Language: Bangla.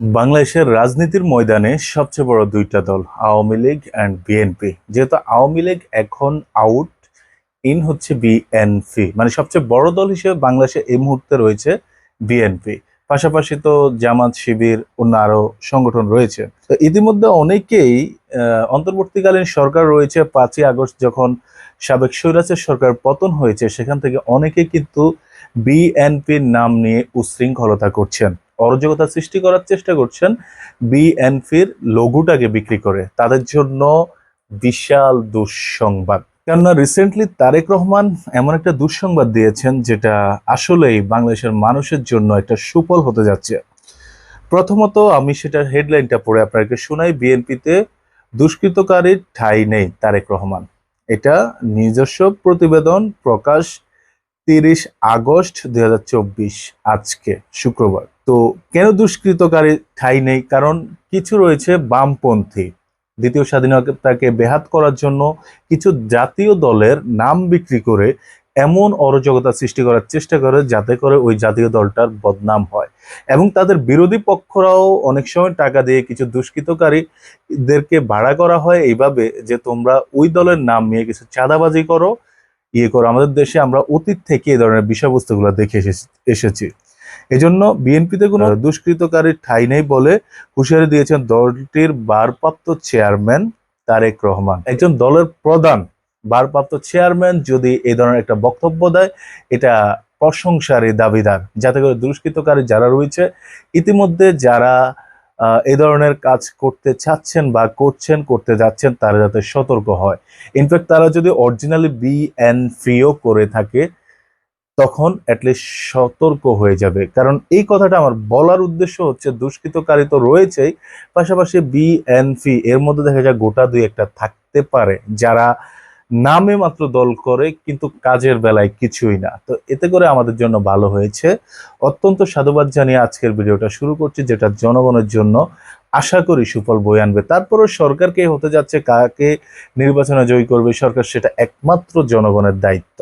বাংলাদেশের রাজনীতির ময়দানে সবচেয়ে বড় দুইটা দল, আওয়ামী লীগ অ্যান্ড বিএনপি যেহেতু আওয়ামী লীগ এখন আউট ইন হচ্ছে বিএনপি মানে সবচেয়ে বড় দল হিসেবে বাংলাদেশে এই মুহূর্তে রয়েছে বিএনপি পাশাপাশি তো জামাত শিবির, অন্য আরও সংগঠন রয়েছে। তো ইতিমধ্যে অনেকেই অন্তর্বর্তীকালীন সরকার রয়েছে, পাঁচই আগস্ট যখন সাবেক স্বৈরাচার সরকার পতন হয়েছে, সেখান থেকে অনেকে কিন্তু বিএনপির নাম নিয়ে উশৃঙ্খলতা করছেন। অরাজকতা সৃষ্টি করার চেষ্টা করছেন বিএনপির লঘুটাকে বিক্রি করে। তাদের জন্য বিশাল দুঃসংবাদ। কেননা রিসেন্টলি তারেক রহমান এমন একটা দুঃসংবাদ দিয়েছেন যেটা আসলেই বাংলাদেশের মানুষের জন্য একটা সুফল হতে যাচ্ছে। প্রথমত আমি সেটার হেডলাইনটা পড়ে আপনাকে শোনাই, বিএনপিতে দুষ্কৃতকারীর ঠাঁই নেই তারেক রহমান। এটা নিজস্ব প্রতিবেদন প্রকাশ তিরিশ আগস্ট দুই হাজার চব্বিশ, আজকে, শুক্রবার। তো কেন দুষ্কৃতকারী ঠাঁই নেই? কারণ কিছু রয়েছে বামপন্থী। দ্বিতীয় স্বাধীনতাকে বেহাত করার জন্য কিছু জাতীয় দলের নাম বিক্রি করে এমন অরাজকতা সৃষ্টি করার চেষ্টা করে যাতে করে ওই জাতীয় দলটার বদনাম হয়। এবং তাদের বিরোধী পক্ষরাও অনেক সময় টাকা দিয়ে কিছু দুষ্কৃতকারীদেরকে ভাড়া করা হয় এইভাবে যে তোমরা ওই দলের নাম নিয়ে কিছু চাঁদাবাজি করো ইয়ে করো। আমাদের দেশে আমরা অতীত থেকে এই ধরনের বিষয়বস্তুগুলো দেখে এসেছি- এজন্য বিএনপিতে কোনো দুষ্কৃতকারীর ঠাঁই নেই বলে হুঁশিয়ারি দিয়েছেন দলটির ভারপ্রাপ্ত চেয়ারম্যান তারেক রহমান। একজন দলের প্রধান ভারপ্রাপ্ত চেয়ারম্যান যদি এই ধরনের একটা বক্তব্য দেয় এটা প্রশংসারই দাবিদার। যাতে করে দুষ্কৃতকারী যারা রয়েছে ইতিমধ্যে যারা আহ, এই ধরনের কাজ করতে চাচ্ছেন বা করছেন করতে যাচ্ছেন তারা যাতে সতর্ক হয়। ইনফ্যাক্ট তারা যদি অরিজিনালি বিএনপিও করে থাকে তখন অ্যাটলিস্ট সতর্ক হয়ে যাবে। কারণ এই কথাটা আমার বলার উদ্দেশ্য হচ্ছে, দুষ্কৃতকারী তো রয়েছেই। পাশাপাশি বিএনপি এর মধ্যে দেখা যায় গোটা দুই একটা থাকতে পারে, যারা নামে মাত্র দল করে, কিন্তু কাজের বেলায় কিছুই না। তো এতে করে আমাদের জন্য ভালো হয়েছে। অত্যন্ত সাধুবাদ জানিয়ে আজকের ভিডিওটা শুরু করছি, যেটা জনগণের জন্য আশা করি সুফল বয়ে আনবে। তারপরও সরকারকে হতে যাচ্ছে, কাকে নির্বাচনে জয়ী করবে, সরকার সেটা একমাত্র জনগণের দায়িত্ব।